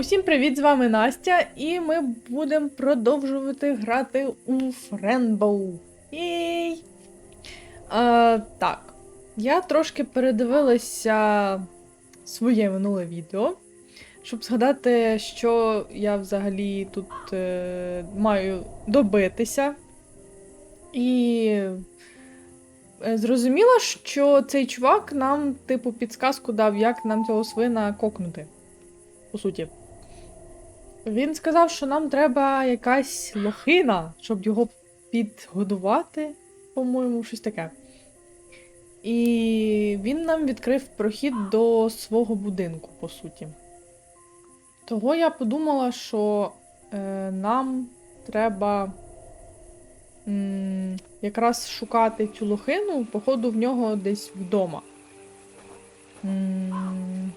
Усім привіт! З вами Настя, і ми будемо продовжувати грати у Френбоу. Єй! Так, я трошки передивилася своє минуле відео, щоб згадати, що я взагалі тут е, маю добитися. І е, зрозуміла, що цей чувак нам, типу, підсказку дав, як нам цього свина кокнути. По суті. Він сказав, що нам треба якась лохина, щоб його підгодувати, по-моєму, щось таке. І він нам відкрив прохід до свого будинку, по суті. Того я подумала, що е, нам треба м, якраз шукати цю лохину, походу, в нього десь вдома. М.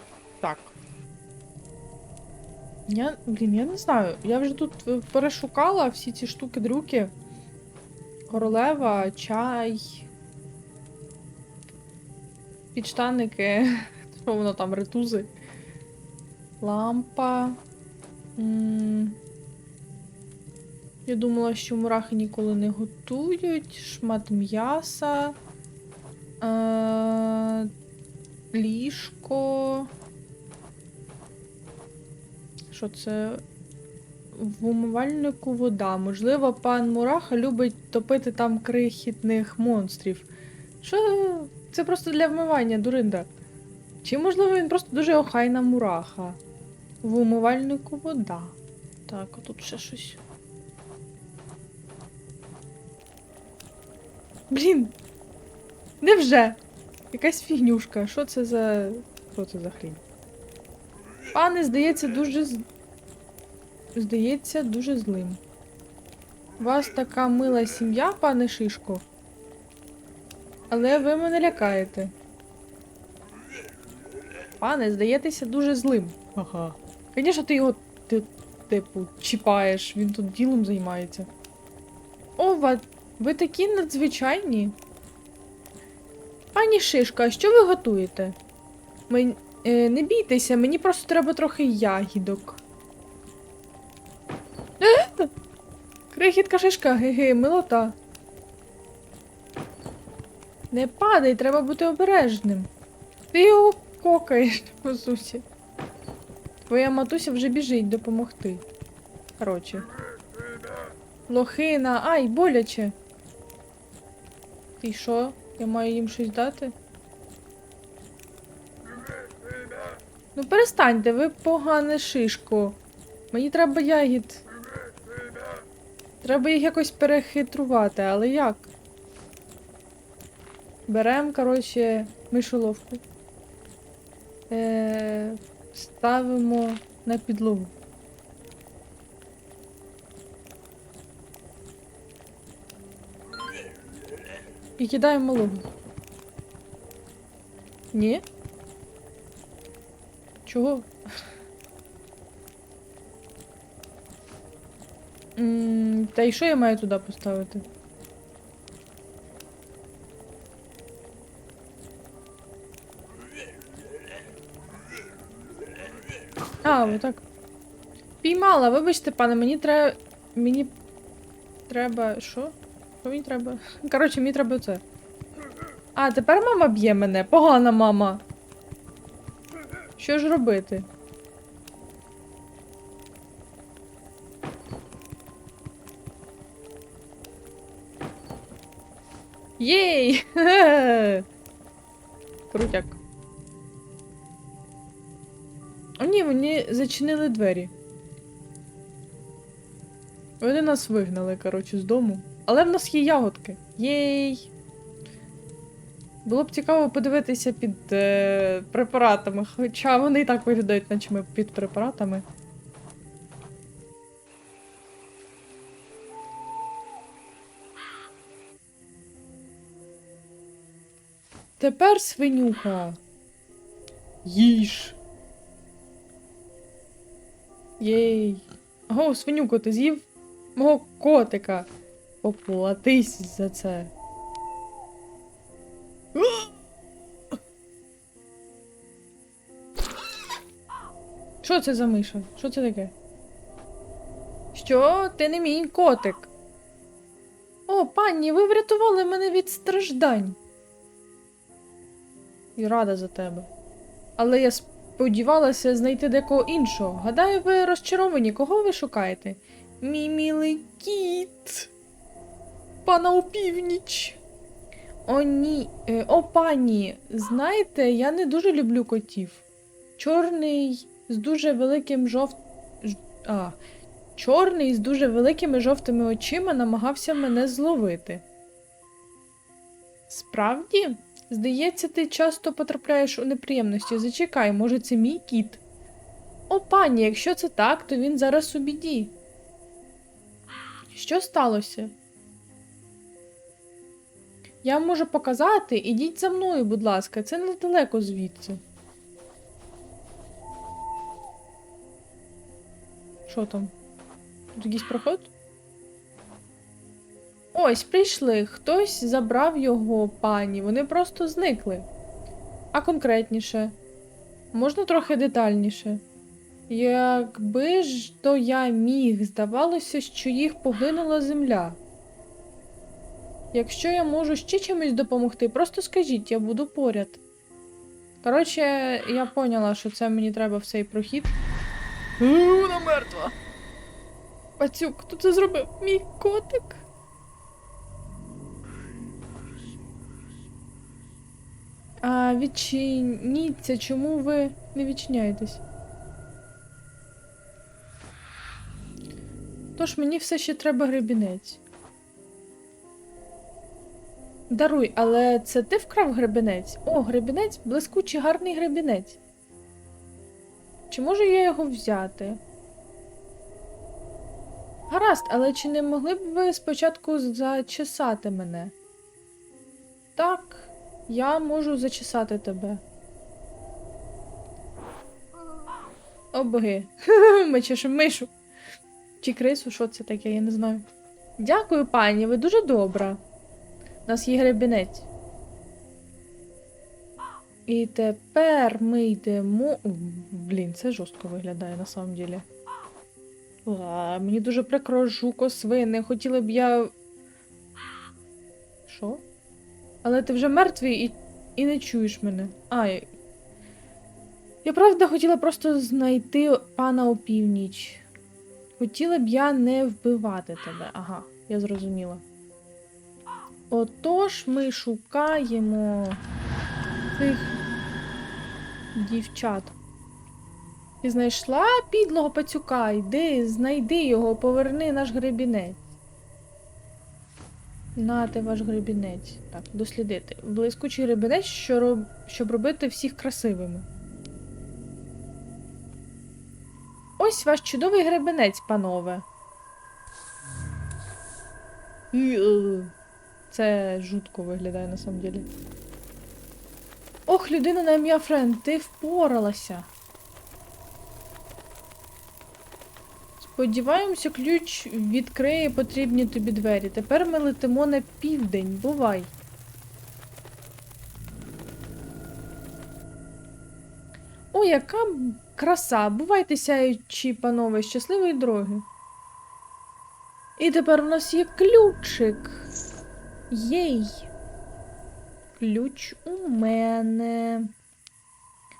Я, блін, я не знаю. Я вже тут е, перешукала всі ці штуки-дрюки. Королева, чай. Підштанники. Що воно там, ретузи? Лампа. Я думала, що мурахи ніколи не готують. Шмат м'яса. Е, Ліжко. Що це? В умивальнику вода. Можливо, пан Мураха любить топити там крихітних монстрів. Що це просто для вмивання, дуринда? Чи можливо він просто дуже охайна мураха? В умивальнику вода. Так, а тут ще щось. Блін! Невже? Якась фігнюшка. Що це за. Що це за хрінь? Пане, здається, дуже з... здається, дуже злим. У вас така мила сім'я, пане Шишко. Але ви мене лякаєте. Пане, здаєтеся дуже злим. Ага. Звісно, ти його, ти, типу, чіпаєш, він тут ділом займається. О, ви такі надзвичайні. Пані Шишка, а що ви готуєте? Мен... Е, не бійтеся, мені просто треба трохи ягідок. Е! Крихітка шишка, ге-ге, милота. Не падай, треба бути обережним. Ти його кокаєш, по суті. Твоя матуся вже біжить допомогти. Коротше. Лохина, ай, боляче. І що? Я маю їм щось дати? Ну перестаньте, ви погане шишко. Мені треба ягід. Треба їх якось перехитрувати, але як? Берем, коротше, мишоловку. Е, ставимо на підлогу. І кидаємо малого. Ні? Чого? Та і що я маю туди поставити? А, отак. Піймала, вибачте, пане, мені треба. Мені треба. Що? Що мені треба? Коротше, мені треба це. А, тепер мама б'є мене. Погана мама. Що ж робити? Єй! Крутяк. О, ні, вони зачинили двері. Вони нас вигнали, коротше, з дому. Але в нас є ягодки. Єй! Було б цікаво подивитися під е, препаратами, хоча вони і так виглядають, наче ми під препаратами. Тепер свинюха. Їж. Єй. Ого, свинюко, ти з'їв мого котика. Поплатись за це. Що це за миша? Що це таке? Що? Ти не мій котик. О, пані, ви врятували мене від страждань. І рада за тебе. Але я сподівалася знайти декого іншого. Гадаю, ви розчаровані. Кого ви шукаєте? Мій мілий кіт. Пана опівніч. О, ні. Е, О, пані. Знаєте, я не дуже люблю котів. Чорний з дуже великим жовт... А, чорний з дуже великими жовтими очима намагався мене зловити. Справді? Здається, ти часто потрапляєш у неприємності. Зачекай, може, це мій кіт. О, пані, якщо це так, то він зараз у біді. Що сталося? Я вам можу показати, ідіть за мною, будь ласка, це недалеко звідси. Що там? Тут якийсь проход? Ось, прийшли. Хтось забрав його, пані. Вони просто зникли. А конкретніше. Можна трохи детальніше. Якби ж то я міг, здавалося, що їх поглинула земля. Якщо я можу ще чимось допомогти, просто скажіть, я буду поряд. Коротше, я поняла, що це мені треба в цей прохід. Вона мертва. Пацюк, хто це зробив? Мій котик? А відчиніться, чому ви не відчиняєтесь? Тож мені все ще треба гребінець. Даруй, але це ти вкрав гребінець? О, гребінець, блискучий гарний гребінець. Чи можу я його взяти? Гаразд, але чи не могли б ви спочатку зачесати мене? Так, я можу зачесати тебе. О, боги. Ми чешемо мишу. Чи крису, що це таке, я не знаю. Дякую, пані, ви дуже добра. У нас є гребінець. І тепер ми йдемо. Блін, це жорстко виглядає на самом ділі. А, мені дуже прикро жуко свини. Хотіла б я. Що? Але ти вже мертвий і, і не чуєш мене. А, я... я правда хотіла просто знайти пана опівніч. Хотіла б я не вбивати тебе. Ага, я зрозуміла. Отож, ми шукаємо цих дівчат. Ти знайшла підлого пацюка, йди, знайди його, поверни наш гребінець. Нате ваш гребінець. Так, дослідити. Блискучий гребінець, щоб робити всіх красивими. Ось ваш чудовий гребінець, панове. Це жутко виглядає на самом деле. Ох, людина на ім'я Френд, ти впоралася. Сподіваємося, ключ відкриє потрібні тобі двері. Тепер ми летимо на південь. Бувай. О, яка краса! Бувайте сяючі, панове, щасливої дороги. І тепер у нас є ключик. Єй. Ключ у мене.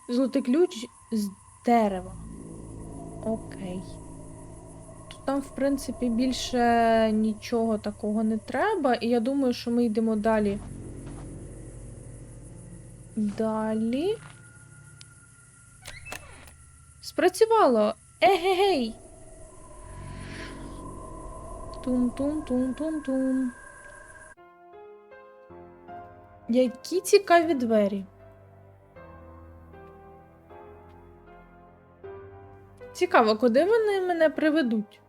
Золотий ключ з дерева. Окей. Тут нам, в принципі, більше нічого такого не треба, і я думаю, що ми йдемо далі. Далі. Спрацювало! Егегей! Тум-тум-тум-тум-тум. Які цікаві двері. Цікаво, куди вони мене приведуть?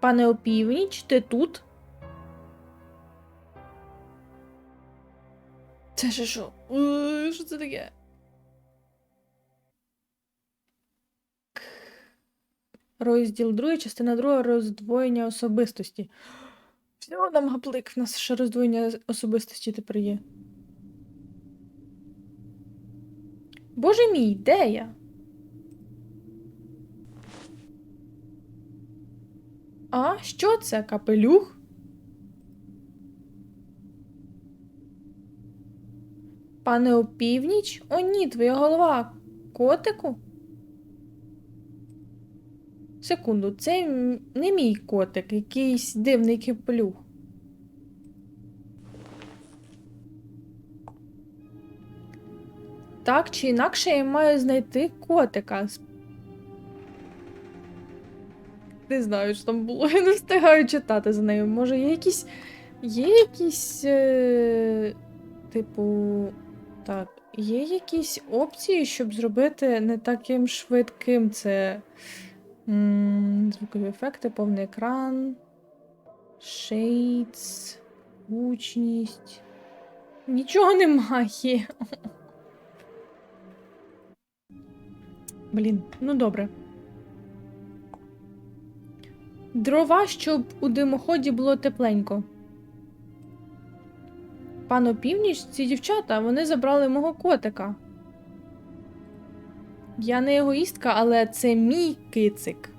Пане опівніч, ти тут? Це ж що? Е, Що це таке? Розділ 2, частина 2, роздвоєння особистості. Всього нам гаплик, в нас ще роздвоєння особистості тепер є. Боже мій, де я? А, що це? Капелюх? Пане опівніч? О, ні, твоя голова. Котику? Секунду, це не мій котик, якийсь дивний капелюх. Так чи інакше я маю знайти котика. Не знаю, що там було. Я не встигаю читати за нею. Може, є якісь. Є якісь. Е... Типу. Так, є якісь опції, щоб зробити не таким швидким це. Звукові ефекти, повний екран. Шейдс. Гучність. Нічого немає. Блін, ну добре. Дрова, щоб у димоході було тепленько. Пану північ, ці дівчата, вони забрали мого котика. Я не егоїстка, але це мій кицик.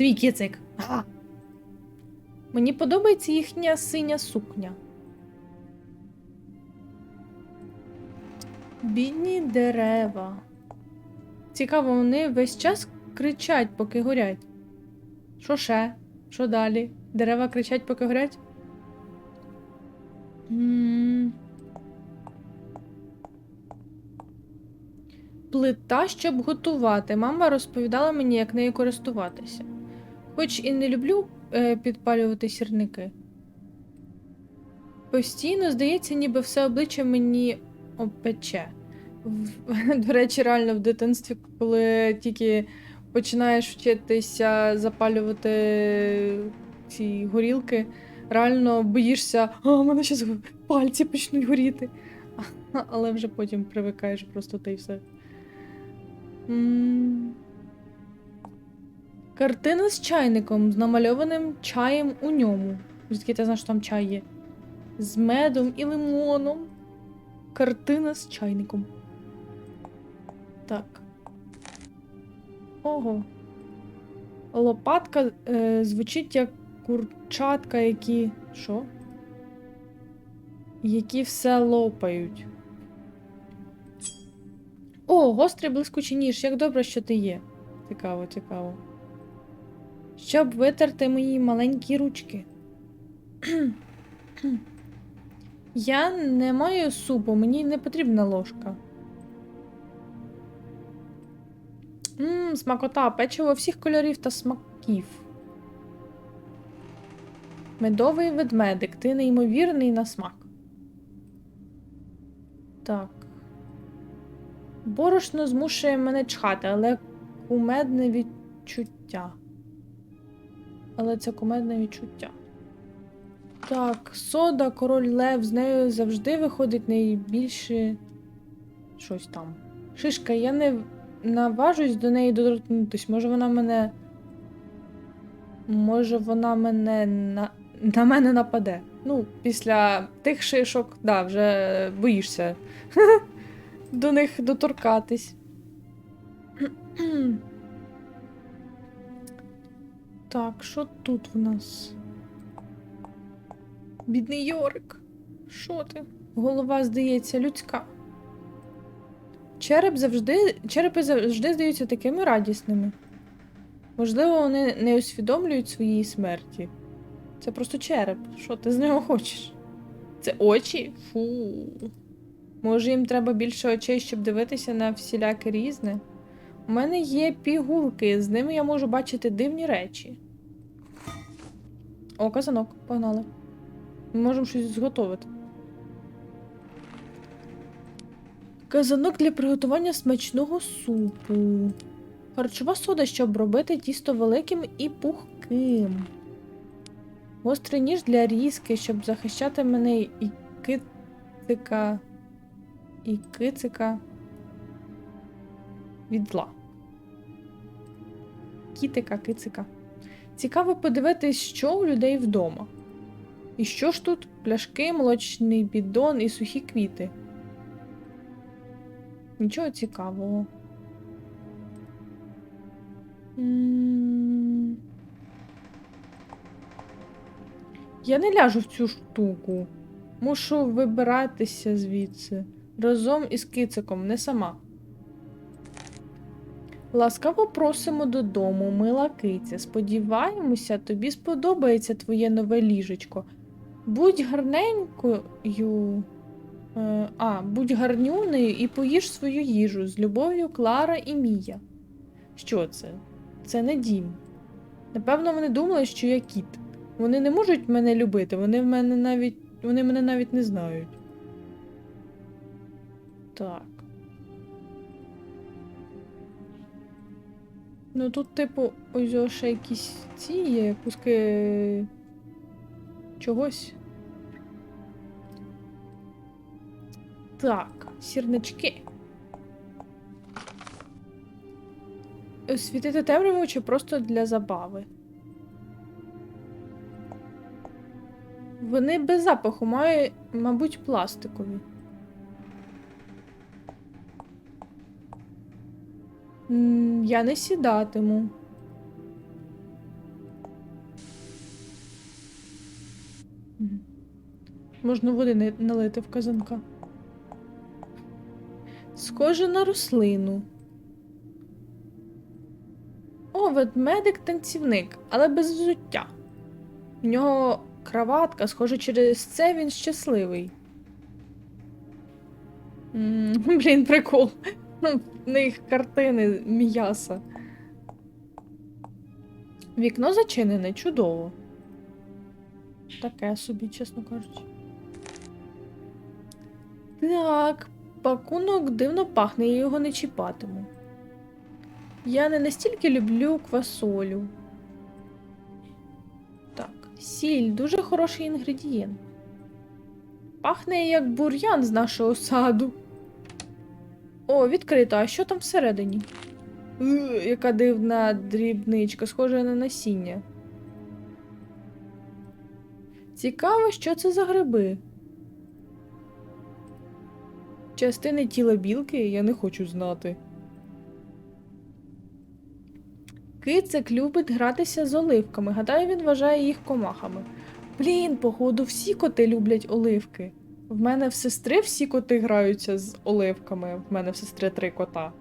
Мій кицик. Ага. Мені подобається їхня синя сукня. Бідні дерева. Цікаво, вони весь час кричать, поки горять. Що ще? Що далі? Дерева кричать, поки горять? М. Плита, щоб готувати. Мама розповідала мені, як нею користуватися. Хоч і не люблю е, підпалювати сірники. Постійно здається, ніби все обличчя мені опече. В- До речі, реально в дитинстві, коли тільки починаєш вчитися запалювати ці горілки, реально боїшся, а у мене зараз пальці почнуть горіти. Але вже потім привикаєш просто та й все. Картина з чайником, з намальованим чаєм у ньому. Звідки ти знаєш, що там чай є? З медом і лимоном. Картина з чайником. Так. Ого. Лопатка е, звучить як курчатка, які. Що? Які все лопають. О, гострий блискучий ніж. Як добре, що ти є. Цікаво, цікаво. Щоб витерти мої маленькі ручки. Я не маю супу, мені не потрібна ложка. Мм, смакота, печиво всіх кольорів та смаків. Медовий ведмедик, ти неймовірний на смак. Так. Борошно змушує мене чхати, але кумедне відчуття. Але це кумедне відчуття. Так, сода, король Лев, з нею завжди виходить найбільше щось там. Шишка, я не наважусь до неї доторкнутись. Може вона мене. Може вона мене на... на мене нападе. Ну, після тих шишок, да, вже боїшся до них доторкатись. Так, що тут в нас? Бідний Йорик. Що ти? Голова, здається, людська. Череп завжди, черепи завжди здаються такими радісними. Можливо, вони не усвідомлюють своїй смерті. Це просто череп. Що ти з нього хочеш? Це очі? Фу. Може, їм треба більше очей, щоб дивитися на всіляке різне? У мене є пігулки, з ними я можу бачити дивні речі. О, казанок, погнали. Ми можемо щось зготовити. Казанок для приготування смачного супу. Харчова сода, щоб робити тісто великим і пухким. Гострий ніж для різки, щоб захищати мене і кицика. І кицика від зла. Кітика, кицика. Цікаво подивитись, що у людей вдома. І що ж тут? Пляшки, молочний бідон і сухі квіти. Нічого цікавого. Я не ляжу в цю штуку. Мушу вибиратися звідси. Разом із кициком, не сама. Ласкаво просимо додому, мила киця. Сподіваємося, тобі сподобається твоє нове ліжечко. Будь гарненькою. Е, а, будь гарнюнею і поїж свою їжу з любов'ю Клара і Мія. Що це? Це не дім. Напевно, вони думали, що я кіт. Вони не можуть мене любити, вони в мене навіть. Вони мене навіть не знають. Так. Ну тут, типу, ось ще якісь ці є куски чогось. Так, сірнички. Освітити темряву чи просто для забави? Вони без запаху мають, мабуть, пластикові. Я не сідатиму. Можна води не- налити в казанка. Схоже на рослину. О, ведмедик-танцівник, але без взуття. В нього краватка, схоже, через це він щасливий. Блін, прикол. В них картини м'яса. Вікно зачинене, чудово. Таке собі, чесно кажучи. Так, пакунок дивно пахне, я його не чіпатиму. Я не настільки люблю квасолю. Так, сіль дуже хороший інгредієнт. Пахне як бур'ян з нашого саду. О, відкрито, а що там всередині? Е, яка дивна дрібничка, схожа на насіння. Цікаво, що це за гриби. Частини тіла білки я не хочу знати. Кицик любить гратися з оливками. Гадаю, він вважає їх комахами. Блін, походу, всі коти люблять оливки. В мене в сестри всі коти граються з оливками. В мене в сестри три кота.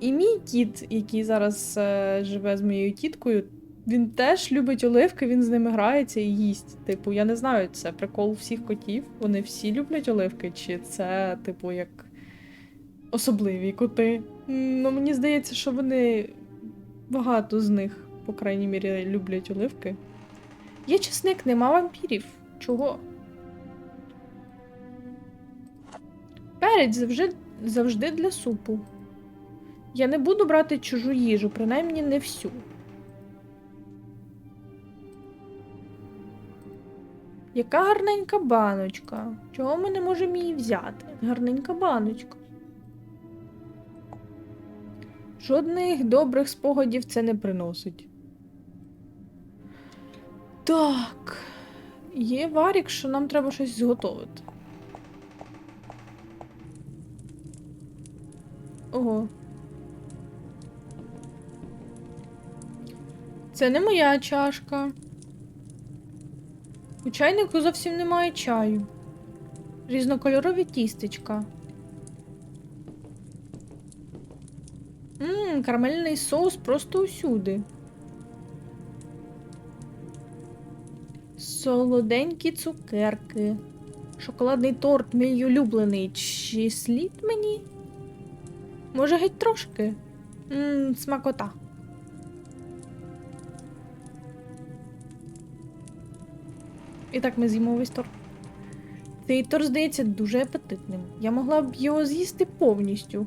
І мій кіт, який зараз е, живе з моєю тіткою, він теж любить оливки, він з ними грається і їсть. Типу, я не знаю, це прикол всіх котів. Вони всі люблять оливки, чи це, типу, як особливі коти. Ну, мені здається, що вони багато з них, по крайній мірі, люблять оливки. Є чесник, нема вампірів. Чого? Перець завжди, завжди для супу. Я не буду брати чужу їжу, принаймні не всю. Яка гарненька баночка. Чого ми не можемо її взяти? Гарненька баночка. Жодних добрих спогадів це не приносить. Так. Є варік, що нам треба щось зготовити. Ого. Це не моя чашка. У чайнику зовсім немає чаю. Різнокольорові тістечка. Ммм, карамельний соус просто усюди. Солоденькі цукерки. Шоколадний торт, мій улюблений. Чи слід мені? Може, геть трошки? Ммм, смакота. І так ми з'їмо весь торт. Цей торт здається дуже апетитним. Я могла б його з'їсти повністю.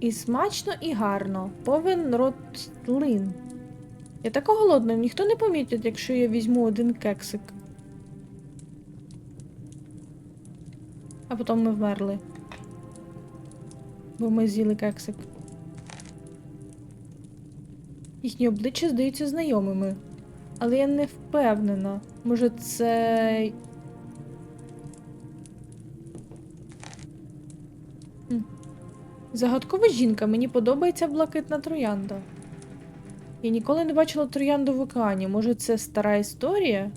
І смачно, і гарно. Повен рот слин. Я така голодна, ніхто не помітить, якщо я візьму один кексик. А потім ми вмерли. Бо ми з'їли кексик. Їхні обличчя здаються знайомими. Але я не впевнена. Може це. Загадкова жінка, мені подобається блакитна троянда. Я ніколи не бачила троянду в океані. Може, це стара історія?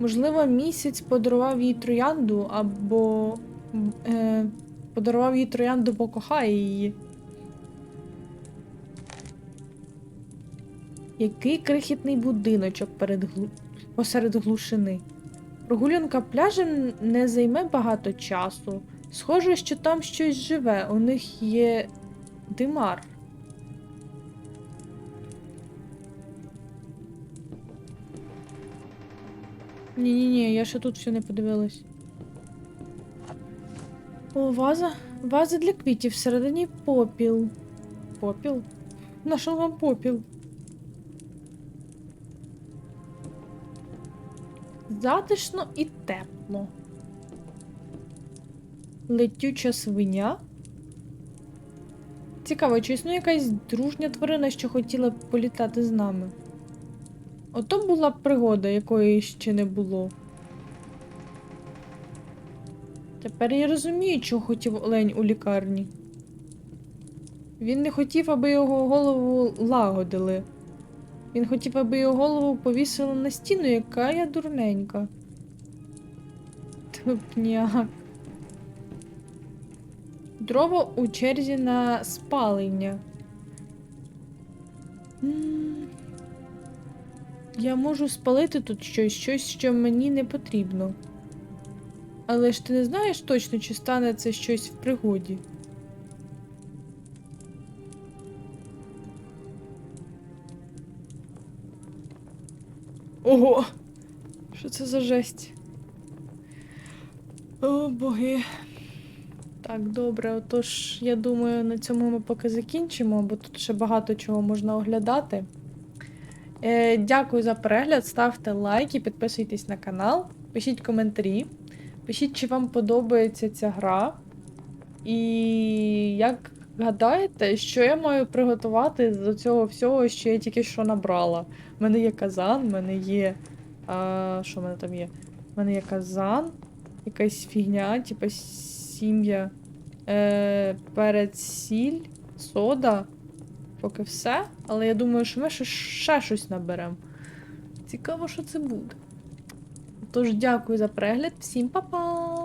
Можливо, місяць подарував їй троянду, або е, подарував їй троянду, бо кохає її. Який крихітний будиночок перед глу... посеред глушини. Прогулянка пляжем не займе багато часу. Схоже, що там щось живе. У них є димар. Ні-ні-ні, я ще тут все не подивилась. О, ваза. Ваза для квітів, всередині попіл. Попіл? На що вам попіл? Затишно і тепло. Летюча свиня. Цікаво, чи існує якась дружня тварина, що хотіла б політати з нами? Ото була пригода, якої ще не було. Тепер я розумію, чого хотів Олень у лікарні. Він не хотів, аби його голову лагодили. Він хотів, аби його голову повісили на стіну, яка я дурненька. Тупняк. Дрова у черзі на спалення. М, Я можу спалити тут щось, щось, що мені не потрібно. Але ж ти не знаєш точно, чи стане це щось в пригоді. Ого! Що це за жесть? О, боги. Так, добре, отож, я думаю, на цьому ми поки закінчимо, бо тут ще багато чого можна оглядати. Е, дякую за перегляд, ставте лайки, підписуйтесь на канал, пишіть коментарі, пишіть, чи вам подобається ця гра. І як гадаєте, що я маю приготувати до цього всього, що я тільки що набрала? У мене є казан, в мене є. А, що в мене там є? У мене є казан, якась фігня, типа сім'я, е, перець, сіль, сода. Поки все. Але я думаю, що ми ще, ще щось наберемо. Цікаво, що це буде. Тож, дякую за перегляд. Всім па-па!